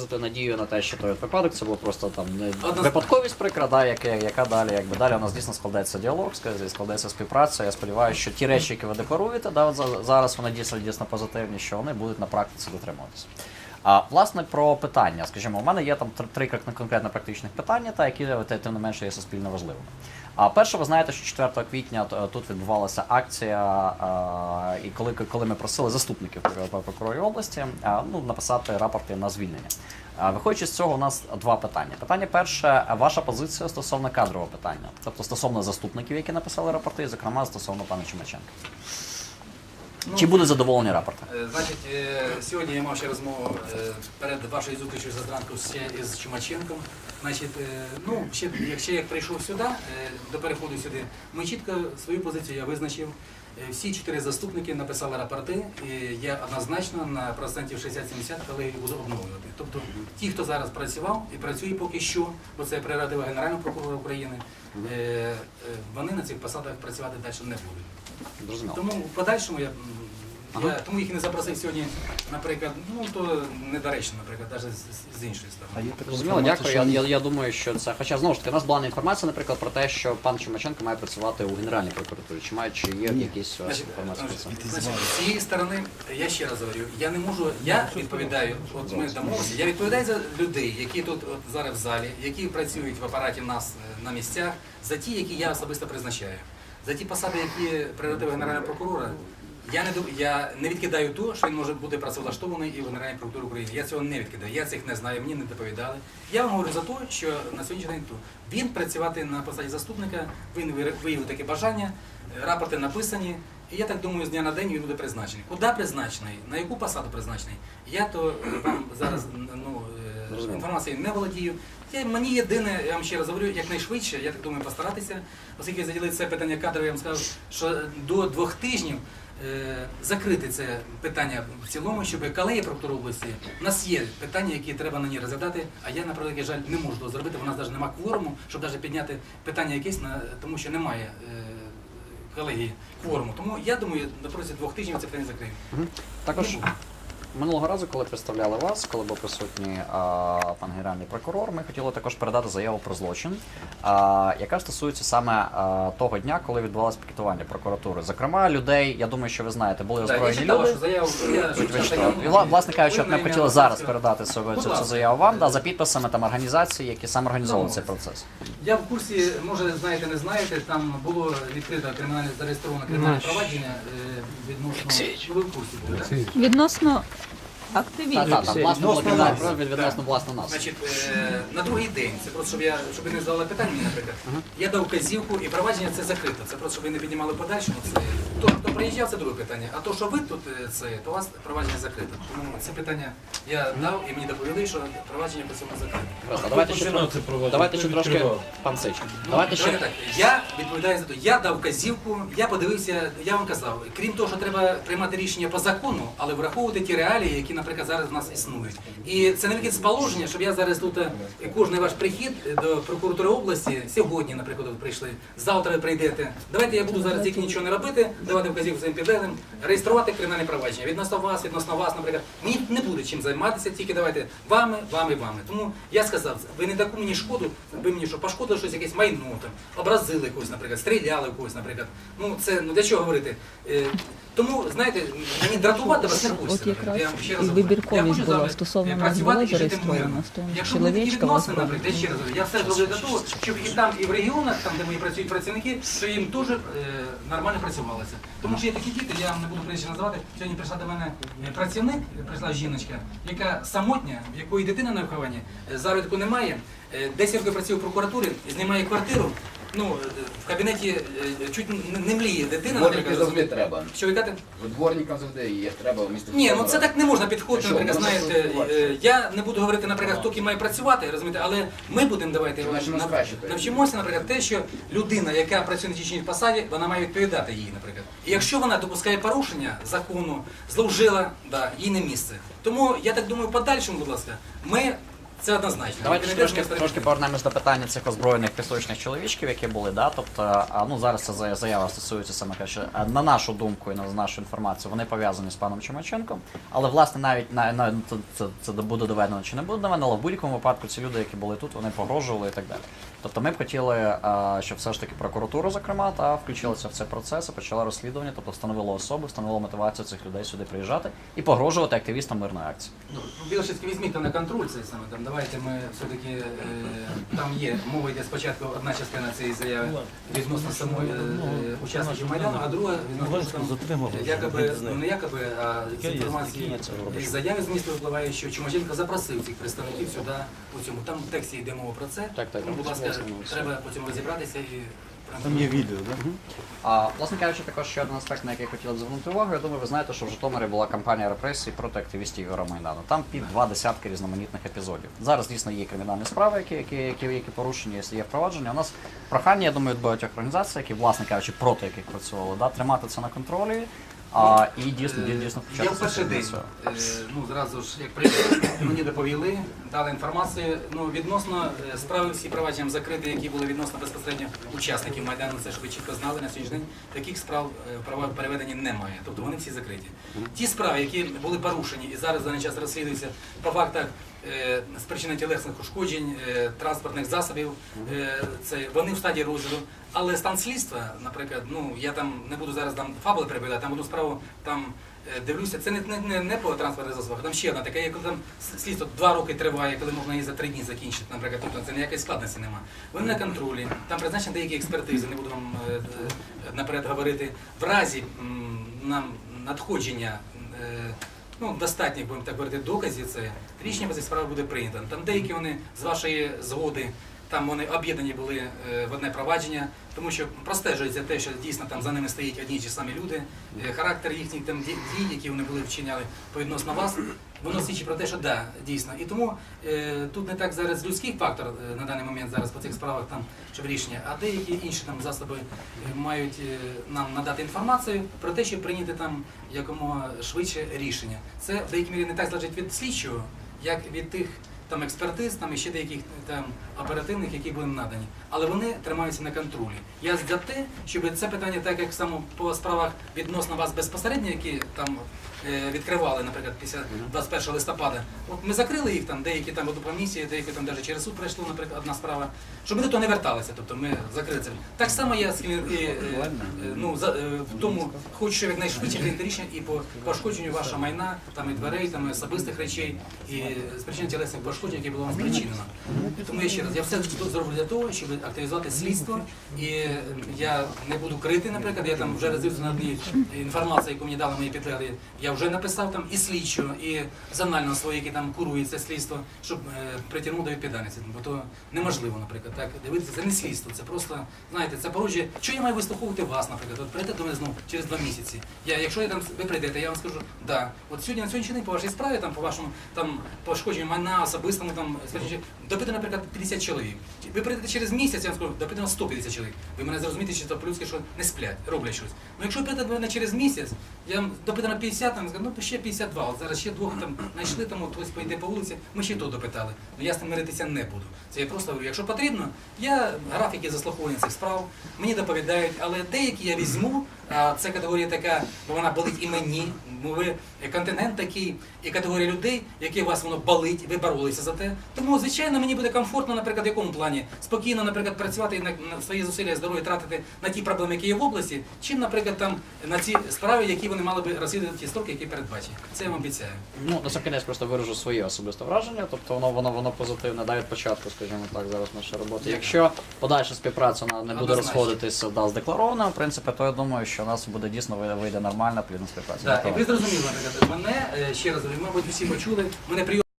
Виразити надію на те, що той випадок це була просто там не випадковість прикра, да, яка, яка далі, якби далі у нас дійсно складається діалог, складеться співпраця. Я сподіваюся, що ті речі, які ви декларуєте, да, от зараз вони дійсно дійсно позитивні, що вони будуть на практиці дотримуватися. А власне про питання, скажімо, у мене є там три, конкретно практичних питання, та які те- тим не менше є суспільно важливими. А перше, ви знаєте, що 4 квітня тут відбувалася акція, а, і коли, коли ми просили заступників прокурорів області ну, написати рапорти на звільнення. Виходячи з цього, у нас два питання. Питання перше, ваша позиція стосовно кадрового питання, тобто стосовно заступників, які написали рапорти, і, зокрема стосовно пана Чумаченка. Ну, Чи будуть задоволені рапорти? Е, Значить, е, сьогодні я мав ще розмову е, перед вашою зустрічю за зранку із Чумаченком. Значить, ну, ще, якщо я прийшов сюди, до переходу сюди, ми чітко свою позицію я визначив. Всі чотири заступники написали рапорти, і я однозначно на процентів 60-70 колеги буду обновлювати. Тобто ті, хто зараз працював і працює поки що, бо це прерогатива Генерального прокурора України, вони на цих посадах працювати далі не будуть. Тому в подальшому я, Ага. я тому їх не запросив сьогодні, наприклад, ну то недоречно, наприклад, навіть з, з іншої сторони. Зрозуміло, дякую. Я, я, я думаю, що це. Хоча знову ж таки, у нас була не інформація, наприклад, про те, що пан Чумаченко має працювати у Генеральній прокуратурі. Чи має чи є якісь вас Значить, інформація про це? значить, з цієї сторони, я ще раз говорю, я не можу, я відповідаю, от ми домовилися, я відповідаю за людей, які тут от зараз в залі, які працюють в апараті в нас е, на місцях, за ті, які я особисто призначаю. За ті посади, які прерогативи Генерального прокурора, я не я не відкидаю ту, що він може бути працевлаштований і в Генеральній прокуратурі України. Я цього не відкидаю. Я цих не знаю, мені не доповідали. Я вам говорю за те, що на сьогоднішній день тут він працювати на посаді заступника, він виявив- таке бажання, е, рапорти написані. І я так думаю, з дня на день він буде призначений. Куди призначений? На яку посаду призначений? Я то е, вам зараз ну, е, інформацією не володію. Я, мені єдине, я вам ще раз говорю, якнайшвидше, я так думаю, постаратися, оскільки заділили це питання кадрове, я вам сказав, що до двох тижнів закрити це питання в цілому, щоб колеги прокурор області, у нас є питання, які треба на ній розглядати, а я, на превеликий жаль, не можу того зробити, у нас навіть немає кворуму, щоб навіть підняти питання якесь, на, тому що немає е, колегії кворуму. Тому я думаю, на протязі двох тижнів це питання закриємо. Також минулого разу, коли представляли вас, коли був присутній а, пан генеральний прокурор, ми хотіли також передати заяву про злочин, а, яка стосується саме а, того дня, коли відбувалося пікетування прокуратури. Зокрема, людей, я думаю, що ви знаєте, були озброєні люди. заяву, я ви І, власне кажучи, от ми хотіли зараз передати цю, цю, цю заяву вам да, за підписами там організацій, які саме організовували цей процес. Я в курсі, може знаєте, не знаєте, там було відкрито кримінальне зареєстроване кримінальне провадження е, відносно. Ну, ви в курсі були, так? Відносно Так, активістів. так, там власне було кримінальне право відносно власне нас. Значить, е, на другий день, це просто щоб я щоб ви не задали питання, мені, наприклад. Я дав вказівку і провадження це закрито. Це просто щоб ви не піднімали подальшому. Це приїжджав, це друге питання. А то, що ви тут е, це, то у вас провадження закрито. Тому це питання я дав і мені доповіли, що провадження по цьому закрите. Давайте ще це? Давайте ще трошки пан Сич. Ну, Давайте ще так. Я відповідаю за те. Я дав вказівку, я подивився, я вам казав, крім того, що треба приймати рішення по закону, але враховувати ті реалії, які, наприклад, зараз в нас існують. І це не з положення, щоб я зараз тут е, кожний ваш прихід е, до прокуратури області, сьогодні, наприклад, ви прийшли, завтра ви прийдете. Давайте я буду зараз тільки нічого не робити, давати вказівку своїм підлеглим, реєструвати кримінальне провадження. Відносно вас, відносно вас, наприклад, мені не буде чим займатися, тільки давайте вами, вами, вами. Тому я сказав, ви не таку мені шкоду, ви мені що пошкодили щось, якесь майно там, образили когось, наприклад, стріляли когось, наприклад. Ну це ну для чого говорити? Е, тому знаєте, мені дратувати вас не хочеться. Я ще раз вибірковість була стосовно нас працювати була і жити зареєстрована, мирно. з тому, що Якщо будуть такі відносини, наприклад, я ще раз я все зроблю для того, щоб і там, і в регіонах, там, де мої працюють працівники, що їм теж е, нормально працювалося. Тому що є такі діти, я вам не буду прізвище називати. Сьогодні прийшла до мене е, працівник, е, прийшла жіночка, яка самотня, в якої дитина на вихованні, е, заробітку немає. Е, 10 років працює в прокуратурі, знімає квартиру. Ну, е, в кабінеті е, чуть не- мліє дитина, Дворники наприклад. завжди треба. Що ви кажете? Дворникам завжди є треба в місті. Ні, ну це так не можна підходити, Що, наприклад, знаєте, е, я не буду говорити, наприклад, хто ким має працювати, розумієте, але ми будемо давайте нав- краще. навчимося, наприклад, те, що людина, яка працює на тій посаді, вона має відповідати їй, наприклад. І якщо вона допускає порушення закону, зловжила, да, їй не місце. Тому я так думаю, в подальшому, будь ласка, ми Це однозначно. Давайте трошки, трошки повернемось до питання цих озброєних пісочних чоловічків, які були, да? Тобто, а, ну зараз ця зая- заява стосується саме каже, на нашу думку і на нашу інформацію, вони пов'язані з паном Чумаченком. Але власне навіть на, на це, це, це буде доведено чи не буде доведено, але в будь-якому випадку ці люди, які були тут, вони погрожували і так далі. Тобто ми б хотіли, щоб все ж таки прокуратура, зокрема, та включилася в цей процес і почала розслідування, тобто встановила особи, встановила мотивацію цих людей сюди приїжджати і погрожувати активістам мирної акції. Ну, Білошицький візьміть на контроль цей саме там. Давайте ми все-таки е, там є мова йде спочатку одна частина цієї заяви відносно самої е, учасників майдану, а друга відносно якоби ну не якоби, а з інформації із заяви з міста випливає, що Чумаченко запросив цих представників сюди у цьому. Там в тексті йде мова про це. Так, так. Ну, будь ласка, треба потім розібратися і Там є відео, так? А, власне кажучи, також ще один аспект, на який я б звернути увагу. Я думаю, ви знаєте, що в Житомирі була кампанія репресій проти активістів Ігора Майдану. Там під два десятки різноманітних епізодів. Зараз дійсно є кримінальні справи, які, які, які, які порушені, є впровадження. У нас прохання, я думаю, від багатьох організацій, які, власне кажучи, проти яких працювали, да, тримати це на контролі. А, і дійсно, Е, дійсно Я в перший день, е, ну зразу ж як прийшли, мені доповіли, дали інформацію. Ну відносно е, справи всі провадженням закриті, які були відносно безпосередньо учасників майдану. Це ж ви чітко знали на сьогоднішній день. Таких справ е, права переведені немає. Тобто вони всі закриті. Ті справи, які були порушені і зараз даний час розслідуються по фактах. Е, Спричинення тілесних ушкоджень, е, транспортних засобів, е, це вони в стадії розгляду. Але стан слідства, наприклад, ну я там не буду зараз там фабули перебирати, там одну справу там дивлюся, це не, не, не, по транспортних засобах, там ще одна така, як там слідство два роки триває, коли можна її за три дні закінчити, наприклад, тобто це ніякої складності немає. Вони на контролі, там призначені деякі експертизи, не буду вам наперед говорити. В разі нам надходження. Ну, достатніх, будемо так говорити, доказів це рішення по цій справі буде прийнято. Там деякі вони з вашої згоди, там вони об'єднані були е, в одне провадження, тому що простежується те, що дійсно там за ними стоять одні ті самі люди, е, характер їхніх там дій, які вони були вчиняли по відносно вас, воно свідчить про те, що да, дійсно. І тому е, тут не так зараз людський фактор на даний момент зараз по цих справах там щоб рішення, а деякі інші там засоби мають нам надати інформацію про те, щоб прийняти там якомога швидше рішення. Це в деякій мірі не так залежить від слідчого, як від тих там експертиз, там і ще деяких там оперативних, які були надані. Але вони тримаються на контролі. Я за те, щоб це питання, так як само по справах відносно вас безпосередньо, які там відкривали, наприклад, після 21 листопада. От ми закрили їх там, деякі там одну комісію, деякі там навіть через суд пройшло, наприклад, одна справа, щоб вони до того не верталися. Тобто ми закрили це. Так само я е, е, ну, е, в тому, хочу щоб якнайшвидше прийняти рішення і по пошкодженню вашого майна, там і дверей, там і особистих речей, і спричинення тілесних пошкоджень, які було вам спричинено. Тому я ще раз, я все зроблю для того, щоб активізувати слідство, і е, я не буду крити, наприклад, я там вже розвився на одній інформації, яку мені дали мої підлеглі, я вже написав там і слідчого, і зонально свої, які там курують це слідство, щоб е, притягнути до відповідальності. Бо то неможливо, наприклад, так дивитися, це не слідство, це просто, знаєте, це породжує. Що я маю вислуховувати вас, наприклад? От прийдете до мене знову через два місяці. Я, якщо я там ви прийдете, я вам скажу, да, от сьогодні на сьогоднішній день по вашій справі, там по вашому там пошкодженню майна особистому, там скажімо, допитано, наприклад, 50 чоловік. Ви прийдете через місяць, я вам скажу, допитано 150 чоловік. Ви мене зрозумієте, що це по-людськи, що не сплять, роблять щось. Ну якщо ви прийдете до мене через місяць, я вам допитано 50, там сказав, ну ще 52. От зараз ще двох там знайшли, там хтось пойде по вулиці, ми ще то допитали. Ну я з тим миритися не буду. Це я просто говорю, якщо потрібно, я графіки заслуховування цих справ, мені доповідають, але деякі я візьму. Це категорія така, бо вона болить і мені. Ви континент такий, і категорія людей, які у вас воно болить, ви боролися за те. Тому, звичайно, мені буде комфортно, наприклад, в якому плані спокійно, наприклад, працювати і на, свої зусилля здоров'я тратити на ті проблеми, які є в області, чим, наприклад, там на ці справи, які вони мали би розслідувати ті строки, які передбачені. Це я вам обіцяю. Ну, на кінець просто виражу своє особисте враження, тобто воно воно воно позитивне, навіть від початку, скажімо так, зараз нашої роботи. Якщо подальша співпраця не буде Однозначно. розходитися да, з декларованим, в принципі, то я думаю, що у нас буде дійсно вийде- вийде нормальна плідна співпраця. Да, і ви зрозуміли, наприклад, мене е, ще раз говорю, мабуть, всі почули. Мене прийом.